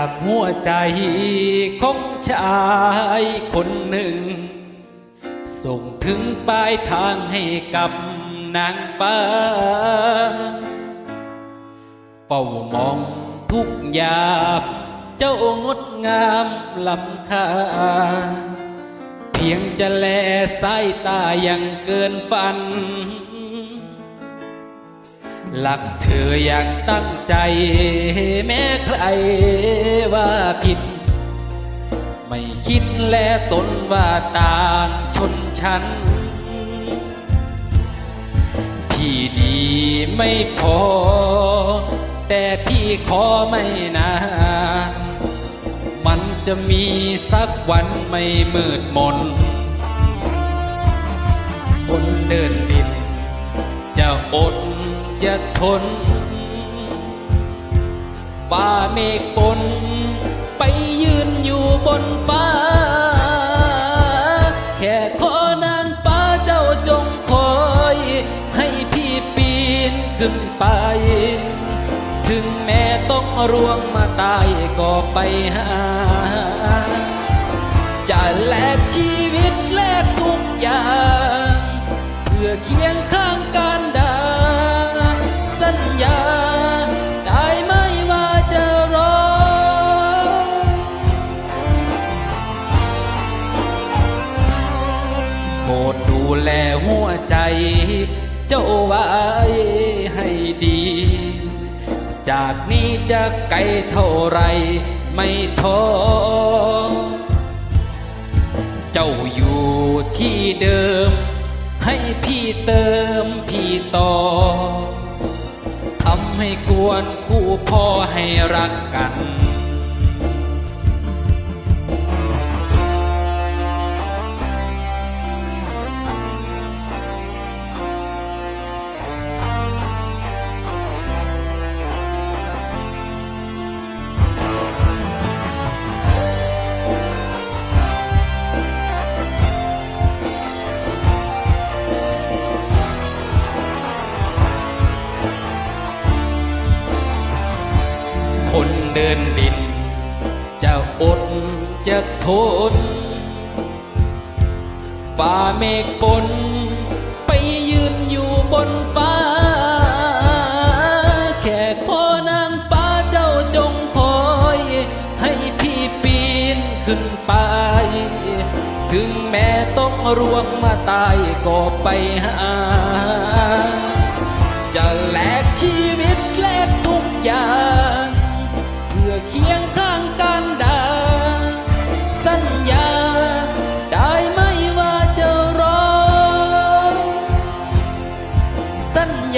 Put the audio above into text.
ากหัวใจของชายคนหนึ่ง ส่งถึงปลายทางให้กับนางฟ้าเฝ้ามองทุกยามเจ้างดงามลำค่า เพียงจะแลสายตายังเกินฝันหลักเธออย่างตั้งใจแม้ใคร ว่าผิด ไม่คิดแลตนว่าต่างชนชั้นพี่ดีไม่พอ แต่พี่ขอไม่นานมันจะมีสักวันไม่มืดมนคนเดินดินจะอดจะทน ฟ้าเมฆปนไปยืนอยู่บนฟ้า แค่ขอนางฟ้าเจ้าจงคอย ให้พี่ปีนขึ้นไป ถึงแม้ต้องร่วงมาตายก็ไปหา จะแลกชีวิตแลกทุกอย่าง เพื่อเคียง รดดูแลหัวใจ เจ้าไว้ให้ดี จากนี้จะไกลเท่าไรไม่ท้อเจ้าอยู่ที่เดิม ให้พี่เติมพี่ต่อทำให้กวนคู่พ่อให้รักกันคน เดินดิน จะอดจะทนฝ่าเมฆปนไปยืนอยู่บนฟ้า แค่ขอนางฟ้าเจ้าจงคอย ให้พี่ปีนขึ้นไป ถึงแม้ต้องร่วงมาตายก็ไปหาจะแลกชีวิตแลกทุกอย่าง canh giờ đời mới chờ rồi xanh